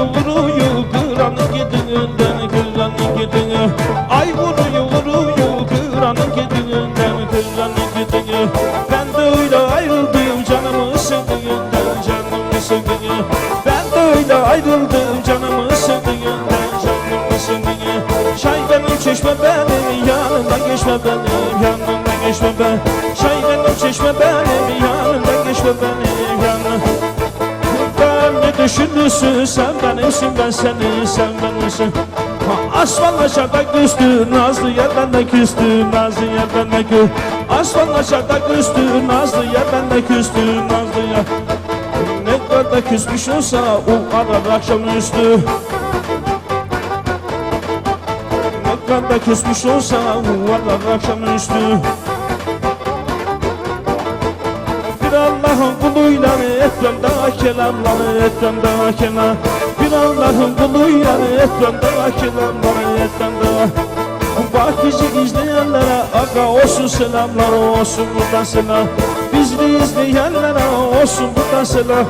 vuruyor kıranın gidinden kıranın gidini Ay vuruyor vuruyor kıranın gidinden kıranın gidini Ben de öyle ayrıldım canımı sevdiğinden canımı sevdiğinden Ben de öyle ayrıldım canımı sevdiğinden canımı sevdiğinden Çay benim çeşme benim yanımdan geçme benim yanımdan geçme ben. Çay benim çeşme benim yanımdan geçme benim düşünürsün sen benimsin ben senin sen benimsin. Ha, Asfaltla çardak düştü Nazlı yer benden küstü Nazlı yer benden küstü Asfaltla çardak düştü Nazlı yer benden küstü Nazlı yer Ne kadar da küsmüş olsa O arar akşamüstü Ne kadar da küsmüş olsa O arar akşamüstü Allah'ın kuluyla etrem daha kelamları etrem daha kelam Bir Allah'ın kuluyla etrem daha kelamları etrem daha. Bak bizi izleyenlere aga olsun selamlar olsun buradan selam. Bizi izleyenlere olsun buradan selam